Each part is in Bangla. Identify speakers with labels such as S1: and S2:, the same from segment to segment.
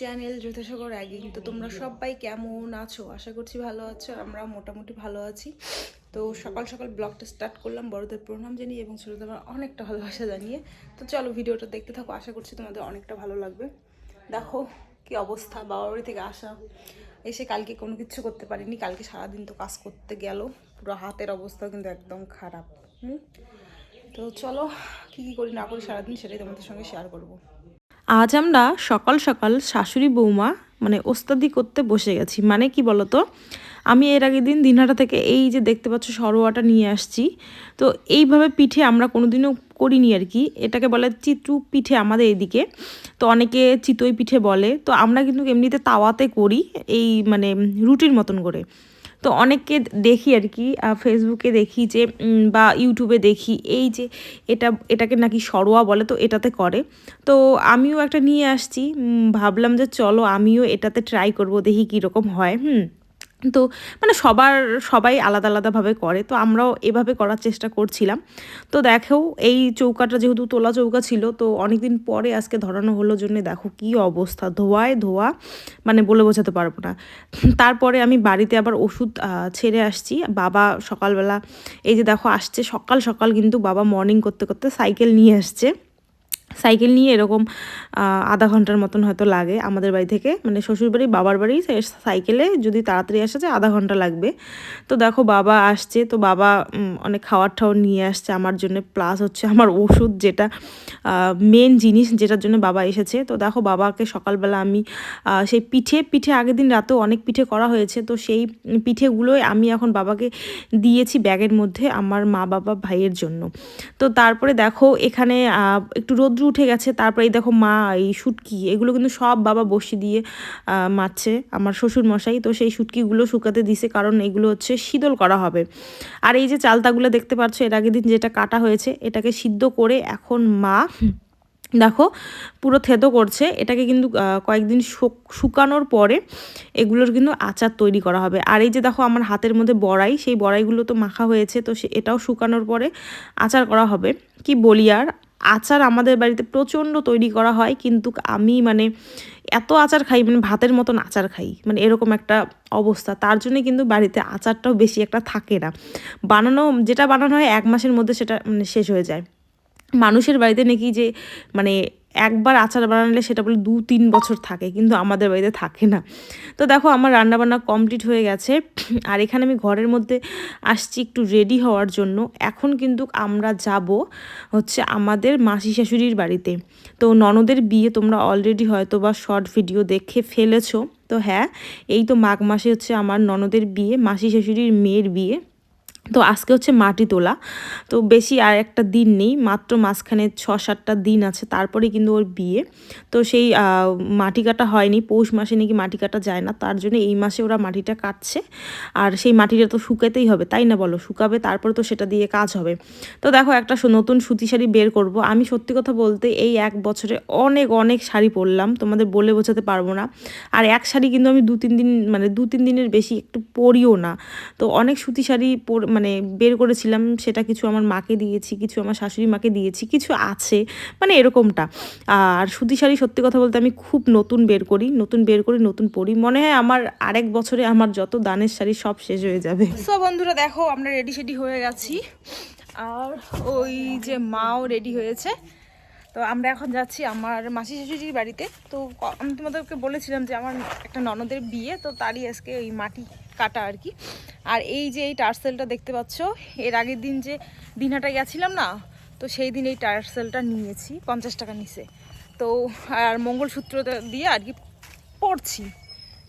S1: চ্যানেল যথাসাগর অ্যাগিং তো তোমরা সবাই কেমন আছো? আশা করছি ভালো আছো, আমরা মোটামুটি ভালো আছি। তো সকাল সকাল ব্লগটা স্টার্ট করলাম বড়দের প্রণাম জানিয়ে এবং ছোটোদের অনেকটা ভালোবাসা জানিয়ে। তো চলো ভিডিওটা দেখতে থাকো, আশা করছি তোমাদের অনেকটা ভালো লাগবে। দেখো কি অবস্থা বাবা বাড়ি থেকে আসা। এসে কালকে কোনো কিছু করতে পারিনি, কালকে সারাদিন তো কাজ করতে গেল। পুরো হাতের অবস্থা কিন্তু একদম খারাপ। হুম? তো চলো কী কী করি না করি সারাদিন সেটাই তোমাদের সঙ্গে শেয়ার করব।
S2: আজ আমরা সকাল সকাল শাশুড়ি বৌমা মানে ওস্তাদি করতে বসে গেছি। মানে কি বলতো? আমি এর আগের দিন দিনহাটা থেকে এই যে দেখতে পাচ্ছ সরোয়াটা নিয়ে আসছি। তো এইভাবে পিঠে আমরা কোনোদিনও করিনি আর কি। এটাকে বলে চিতু পিঠে আমাদের এদিকে। তো অনেকে চিতই পিঠে বলে। তো আমরা কিন্তু এমনিতে তাওয়াতে করি এই মানে রুটির মতন করে। তো অনেককে দেখি আর কি ফেসবুকে দেখি যে বা ইউটিউবে দেখি, এই যে এটা, এটাকে নাকি সরোয়া বলে তো এটাতে করে। তো আমিও একটা নিয়ে আসছি ভাবলাম যে চলো আমিও এটাতে ট্রাই করব, দেখি কীরকম হয়, হুম। তো মানে সবার, সবাই আলাদা আলাদাভাবে করে, তো আমরাও এভাবে করার চেষ্টা করছিলাম। তো দেখো, এই চৌকাটা যেহেতু তোলা চৌকা ছিল, তো অনেক দিন পরে আজকে ধরানো হলো জন্য দেখো কি অবস্থা, ধোয়ায় ধোয়া মানে বলে বোঝাতে পারব না। তারপরে আমি বাড়িতে আবার ওষুধ ছেড়ে আসছি। বাবা সকালবেলা, এই যে দেখো, আসছে সকাল সকাল কিন্তু বাবা মর্নিং করতে করতে সাইকেল নিয়ে আসছে। সাইকেল নিয়ে এরকম আধা ঘণ্টার মতন হয়তো লাগে আমাদের বাড়ি থেকে। মানে শ্বশুরবাড়ি, বাবার বাড়ি সাইকেলে যদি তাড়াতাড়ি আসা যায় আধা ঘণ্টা লাগবে। তো দেখো বাবা আসছে, তো বাবা অনেক খাওয়ার টাওয়ার নিয়ে আসছে আমার জন্য। প্লাস হচ্ছে আমার ওষুধ যেটা মেন জিনিস যেটার জন্য বাবা এসেছে। তো দেখো বাবাকে সকালবেলা আমি সেই পিঠে পিঠে আগের দিন রাতেও অনেক পিঠে করা হয়েছে। তো সেই পিঠেগুলোই আমি এখন বাবাকে দিয়েছি ব্যাগের মধ্যে আমার মা বাবা ভাইয়ের জন্য। তো তারপরে দেখো এখানে একটু রোদ্র উঠে গেছে, তারপরে এই দেখো মা, এই শুটকি এগুলো কিন্তু সব বাবা বসি দিয়ে মারছে, আমার শ্বশুর মশাই তো সেই শুটকিগুলো শুকাতে দিছে, কারণ এগুলো হচ্ছে শীতল করা হবে। আর এই যে চালতাগুলো দেখতে পাচ্ছ, এর আগের দিন যেটা কাটা হয়েছে, এটাকে সিদ্ধ করে এখন মা দেখো পুরো থেতো করছে। এটাকে কিন্তু কয়েকদিন শুক- শুকানোর পরে এগুলোর কিন্তু আচার তৈরি করা হবে। আর এই যে দেখো আমার হাতের মধ্যে বড়াই, সেই বড়াইগুলো তো মাখা হয়েছে, তো এটাও শুকানোর পরে আচার করা হবে। কি বলি আর? আচার আমাদের বাড়িতে প্রচণ্ড তৈরি করা হয়, কিন্তু আমি মানে এত আচার খাই মানে ভাতের মতন আচার খাই মানে এরকম একটা অবস্থা। তার জন্যে কিন্তু বাড়িতে আচারটাও বেশি একটা থাকে না। বানানো, যেটা বানানো হয় এক মাসের মধ্যে সেটা মানে শেষ হয়ে যায়। মানুষের বাড়িতে নাকি যে মানে একবার আচার বানালে সেটা বলে দু, তিন বছর থাকে, কিন্তু আমাদের বাড়িতে থাকে না। তো দেখো আমার রান্নাবান্না কমপ্লিট হয়ে গেছে। আর এখানে আমি ঘরের মধ্যে আসছি একটু রেডি হওয়ার জন্য। এখন কিন্তু আমরা যাব হচ্ছে আমাদের মাসি শাশুড়ির বাড়িতে। তো ননদের বিয়ে তোমরা অলরেডি হয়তো বা শর্ট ভিডিও দেখে ফেলেছো। তো হ্যাঁ এই তো মাঘ মাসে হচ্ছে আমার ননদের বিয়ে, মাসি শাশুড়ির মেয়ের বিয়ে। তো আজকে হচ্ছে মাটি তোলা। তো বেশি আর একটা দিন নেই, মাত্র মাঝখানে ছ সাতটা দিন আছে তারপরে কিন্তু ওর বিয়ে। তো সেই মাটি কাটা হয়নি, পৌষ মাসে নাকি মাটি কাটা যায় না, তার জন্য এই মাসে ওরা মাটিটা কাটছে। আর সেই মাটিটা তো শুকাতেই হবে, তাই না বলো? শুকাবে, তারপরে তো সেটা দিয়ে কাজ হবে। তো দেখো একটা নতুন সুতি শাড়ি বের করব। আমি সত্যি কথা বলতে এই এক বছরে অনেক অনেক শাড়ি পরলাম, তোমাদের বলে বোঝাতে পারব না। আর এক শাড়ি কিন্তু আমি দু তিন দিন মানে দু তিন দিনের বেশি একটু পরিও না। তো অনেক সুতি শাড়ি মানে বের করেছিলাম, সেটা কিছু আমার মাকে দিয়েছি, কিছু আমার শাশুড়ি মাকে দিয়েছি, কিছু আছে মানে এরকমটা। আর সুতি শাড়ি সত্যি কথা বলতে আমি খুব নতুন বের করি, নতুন বের করি, নতুন পরি। মনে হয় আমার আরেক বছরে আমার যত দানের শাড়ি সব শেষ হয়ে যাবে।
S1: সো বন্ধুরা, দেখো, আমরা রেডি সেডি হয়ে গেছি। আর ওই যে মাও রেডি হয়েছে। তো আমরা এখন যাচ্ছি আমার মাসি শাশুড়ির বাড়িতে। তো আমি তোমাদেরকে বলেছিলাম যে আমার একটা ননদের বিয়ে, তো তারই আজকে ওই মাটি কাটা আর কি। আর এই যে এই টার্সেলটা দেখতে পাচ্ছ, এর আগের দিন যে দিনহাটা গেছিলাম না, তো সেই দিন এই টার্সেলটা নিয়েছি, পঞ্চাশ টাকা নিছে। তো আর মঙ্গলসূত্রটা দিয়ে আর কি পড়ছি।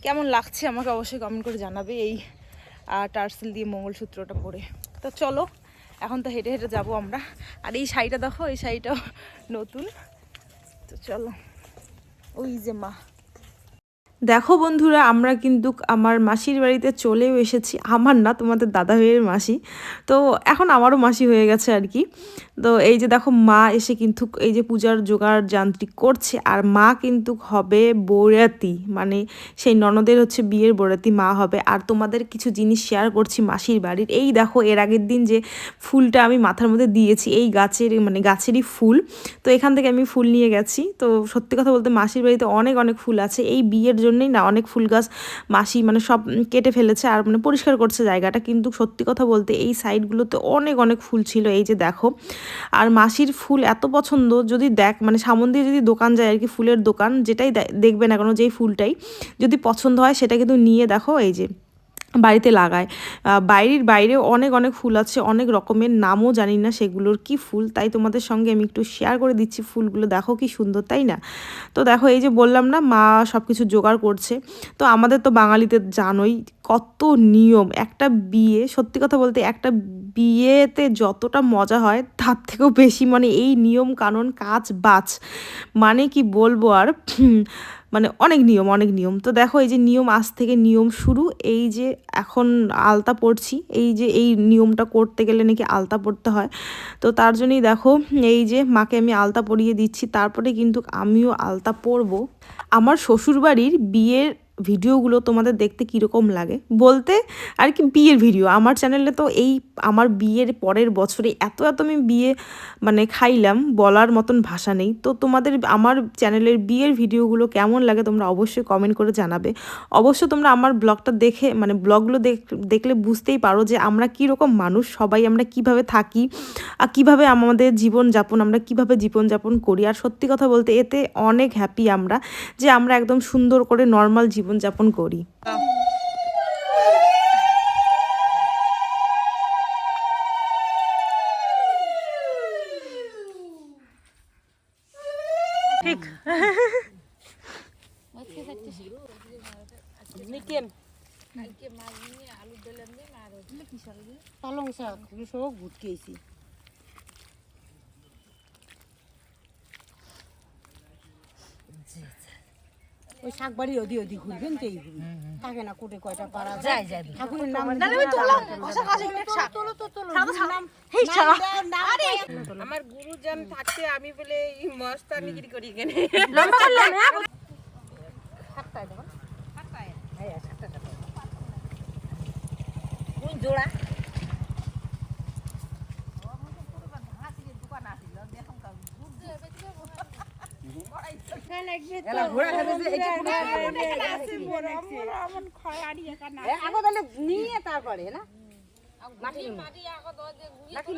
S1: কেমন লাগছে আমাকে অবশ্যই কমেন্ট করে জানাবে এই টার্সেল দিয়ে মঙ্গলসূত্রটা পরে তো চলো, এখন তো হেঁটে হেঁটে যাব আমরা। আর এই শাড়িটা দেখো, এই শাড়িটাও নতুন। তো চলো, ওই যে মা।
S2: দেখো বন্ধুরা, আমরা কিন্তু আমার মাসির বাড়িতে চলেও এসেছি। আমার না, তোমাদের দাদা ভাইয়ের মাসি। তো এখন আমারও মাসি হয়ে গেছে আর কি। তো এই যে দেখো, মা এসে কিন্তু এই যে পূজার জোগাড় যান্ত্রিক করছে। আর মা কিন্তু হবে বৌরাতি। মানে সেই ননদের হচ্ছে বিয়ের বৌরাতি মা হবে। আর তোমাদের কিছু জিনিস শেয়ার করছি মাসির বাড়ির। এই দেখো, এর আগের দিন যে ফুলটা আমি মাথার মধ্যে দিয়েছি, এই গাছের মানে গাছেরই ফুল। তো এখান থেকে আমি ফুল নিয়ে গেছি। তো সত্যি কথা বলতে মাসির বাড়িতে অনেক অনেক ফুল আছে। এই বিয়ের জন্যই না অনেক ফুল গাছ মাসি মানে সব কেটে ফেলেছে আর মানে পরিষ্কার করছে জায়গাটা। কিন্তু সত্যি কথা বলতে এই সাইডগুলোতে অনেক অনেক ফুল ছিল, এই যে দেখো। আর মাসির ফুল এত পছন্দ, যদি দেখ মানে সামন দিয়ে যদি দোকান যায় আর কি ফুলের দোকান, যেটাই দেখবে না কেন যেই ফুলটাই, যদি পছন্দ হয় সেটা কিন্তু নিয়ে দেখো, এই যে। বাড়িতে লাগায়। বাইরের বাইরে অনেক অনেক ফুল আছে, অনেক রকমের নামও জানি না সেগুলোর কি ফুল। তাই তোমাদের সঙ্গে আমি একটু শেয়ার করে দিচ্ছি ফুলগুলো। দেখো কি সুন্দর, তাই না? তো দেখো, এই যে বললাম না, মা সব কিছু জোগাড় করছে। তো আমাদের তো বাঙালিতে জানোই কত নিয়ম। একটা বিয়ে, সত্যি কথা বলতে একটা বিয়েতে যতটা মজা হয়, তার থেকেও বেশি মানে এই নিয়ম কানুন কাজ বাজ। মানে কি বলব আর মানে অনেক নিয়ম অনেক নিয়ম। তো দেখো এই যে নিয়ম, আজ থেকে নিয়ম শুরু। এই যে এখন আলতা পড়ছি এই যে এই নিয়মটা করতে গেলে নাকি আলতা পড়তে হয়। তো তার জন্যই দেখো, এই যে মাকে আমি আলতা পরিয়ে দিচ্ছি, তারপরে কিন্তু আমিও আলতা পরবো। আমার শ্বশুরবাড়ির বিয়ের ভিডিওগুলো তোমাদের দেখতে কীরকম লাগে? বলতে আর কি বিয়ের ভিডিও। আমার চ্যানেলে তো এই আমার বিয়ের পরের বছরে এত এত আমি বিয়ে মানে খাইলাম, বলার মতন ভাষা নেই। তো তোমাদের আমার চ্যানেলের বিয়ের ভিডিওগুলো কেমন লাগে তোমরা অবশ্যই কমেন্ট করে জানাবে। অবশ্য তোমরা আমার ব্লগটা দেখে মানে ব্লগগুলো দেখলে বুঝতেই পারো যে আমরা কীরকম মানুষ, সবাই আমরা কীভাবে থাকি আর কীভাবে আমাদের জীবনযাপন, আমরা কীভাবে জীবনযাপন করি। আর সত্যি কথা বলতে এতে অনেক হ্যাপি আমরা, যে আমরা একদম সুন্দর করে নর্মাল জীবনযাপন করি।
S1: ঠিক।
S3: পালং শাক সব ওই শাক বাড়ি ওদি ওদি ঘুরবেন তো এই ঘুরি থাকে না কোটে কয়টা পারা যায় ঠাকুরের নাম তোলো তো তোলো। নাম
S4: আমার গুরুজন থাকতে আমি বলে এই মস্তানিগিরি করি কেন
S3: জোড়া ঘোড়া খাবে যে এই যে ঘোড়া আগো তাহলে নিয়ে তারপরে না? মাটি মাটি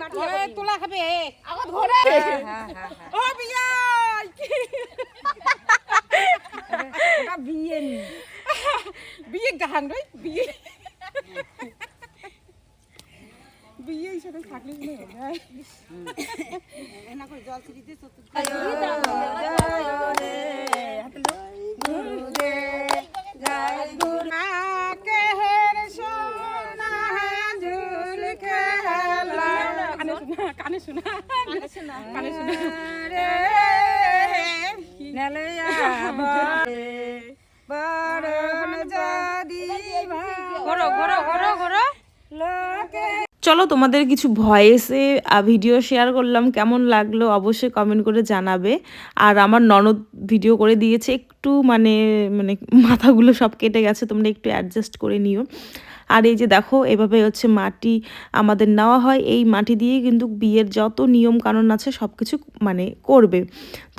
S3: মাটি তোলা খাবে ধরে। হ্যাঁ হ্যাঁ
S1: ও বিয়া
S3: বিয়ে
S1: গান রই বিয়ে। বিয়ে থাকলে
S3: করে জল দিয়ে চতুর্থ
S1: কানে শোনা কানে শোনা কানে শোনা ঘোরো ঘোরো ঘোরো ঘোরো।
S2: চলো তোমাদের কিছু ভয়েসে ভিডিও শেয়ার করলাম। কেমন লাগল অবশ্যই কমেন্ট করে জানাবে। আর আমার ননদ ভিডিও করে দিয়েছে একটু মানে মানে মাথাগুলো সব কেটে গেছে তোমরা একটু অ্যাডজাস্ট করে নিও। আর এই যে দেখো, এভাবে হচ্ছে মাটি আমাদের নেওয়া হয়। এই মাটি দিয়ে কিন্তু বিয়ের যত নিয়ম কানুন আছে সব কিছু মানে করবে।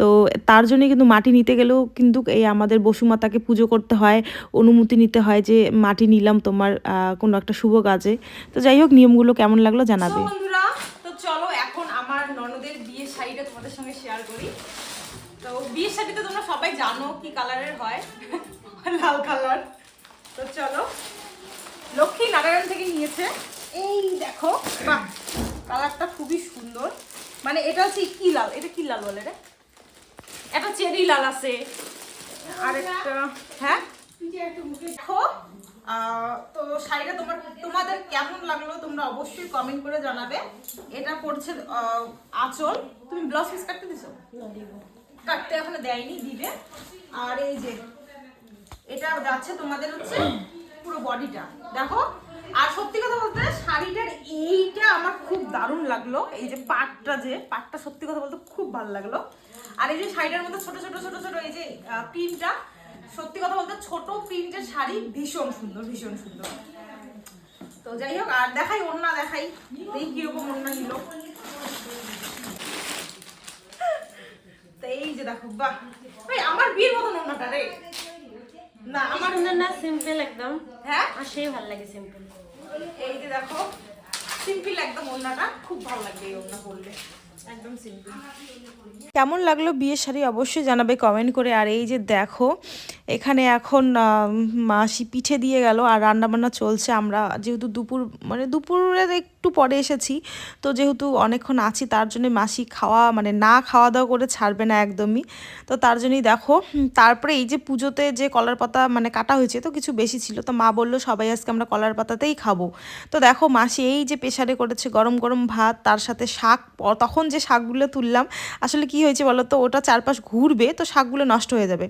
S2: তো তার জন্য কিন্তু মাটি নিতে গেলেও কিন্তু এই আমাদের বসুমাতাকে পুজো করতে হয়, অনুমতি নিতে হয় যে মাটি নিলাম তোমার কোনো একটা শুভ কাজে। তো যাই হোক, নিয়মগুলো কেমন লাগল জানাবে।
S1: চলো এখন আমার ননদের শাড়িটা তোমাদের সঙ্গে শেয়ার করি। তো বিয়ের তোমরা সবাই জানো কি কালারের হয়, লাল কালার তো চলো। লক্ষ্মী নারায়ণ থেকে নিয়েছে। এই দেখো বাহ কালারটা খুবই সুন্দর। মানে এটা হচ্ছে কি লাল? এটা কি লাল বলে রে? একটা চেরি লাল আছে। আর একটা হ্যাঁ? দেখো তো শাড়িটা তোমার তোমাদের কেমন লাগল তোমরা অবশ্যই কমেন্ট করে জানাবে। এটা পড়ছে আঁচল। তুমি ব্লাউজ পিস কাটতে দিছো? কাটতে এখনও দেয়নি দিবে। আর এই যে এটা যাচ্ছে তোমাদের হচ্ছে পুরো বডিটা। দেখো? আর সত্যি কথা বলতে শাড়িটার এইটা আমার খুব দারুণ লাগল। এই যে পাটটা যে, পাটটা সত্যি কথা বলতে খুব ভালো লাগল। আর এই যে শাড়িটার মধ্যে ছোট ছোট ছোট ছোট এই যে প্রিন্টটা, সত্যি কথা বলতে ছোট প্রিন্টের শাড়ি ভীষণ সুন্দর ভীষণ সুন্দর। তো যাই হোক, আর দেখাই, ওড়না দেখাই। এই কীরকম ওড়না নিল। এই যে দেখো, বাহ। আমার বিয়ের মতন ওড়নাটা রে। না আমার
S5: সুন্দর না? সিম্পল একদম।
S1: হ্যাঁ?
S5: আর সেই ভালো লাগে সিম্পল
S1: এই যে দেখো সিম্পল একদম ওড়নাটা। খুব ভালো লাগবে এই ওড়না পরলে। একদম সিম্পল
S2: কেমন লাগল বিয়ের শাড়ি অবশ্যই জানাবে কমেন্ট করে। আর এই যে দেখো এখানে এখন মাসি পিঠে দিয়ে গেল আর রান্নাবান্না চলছে। আমরা যেহেতু দুপুর মানে দুপুরে একটু পরে এসেছি। তো যেহেতু অনেকক্ষণ আছি, তার জন্য মাসি খাওয়া মানে না খাওয়া দাওয়া করে ছাড়বে না একদমই। তো তার জন্যই দেখো তারপরে এই যে পুজোতে যে কলার পাতা মানে কাটা হয়েছে, তো কিছু বেশি ছিল। তো মা বলল, সবাই আজকে আমরা কলার পাতাতেই খাব। তো দেখো, মাসি এই যে প্রেশারে করেছে গরম গরম ভাত, তার সাথে শাক তখন যে শাকগুলো তুললাম, আসলে কি হয়েছে বলো তো, ওটা চারপাশ ঘুরবে, তো শাকগুলো নষ্ট হয়ে যাবে।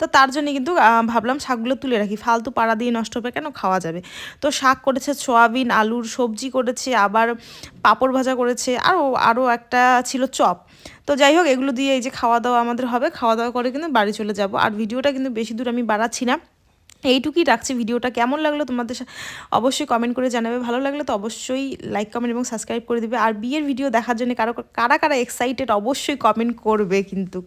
S2: তো তার জন্য কিন্তু ভাবলাম শাকগুলো তুলে রাখি। ফালতু পাড়া দিয়ে নষ্ট হবে কেন? খাওয়া যাবে। তো শাক করেছে সোয়াবিন, আলুর সবজি করেছে আবার পাঁপড় ভাজা করেছে আরও আরও একটা ছিল চপ। তো যাই হোক, এগুলো দিয়ে এই যে খাওয়া দাওয়া আমাদের হবে, খাওয়া দাওয়া করে কিন্তু বাড়ি চলে যাব। আর ভিডিওটা কিন্তু বেশি দূর আমি বাড়াচ্ছি না। এইটুকুই রাখছি ভিডিওটা। কেমন লাগল তোমাদের অবশ্যই কমেন্ট করে জানাবে। ভালো লাগলে তো অবশ্যই লাইক কমেন্ট এবং সাবস্ক্রাইব করে দিবে। আর বিয়ের ভিডিও দেখার জন্য কারও, কারা কারা এক্সাইটেড অবশ্যই কমেন্ট করবে কিন্তু।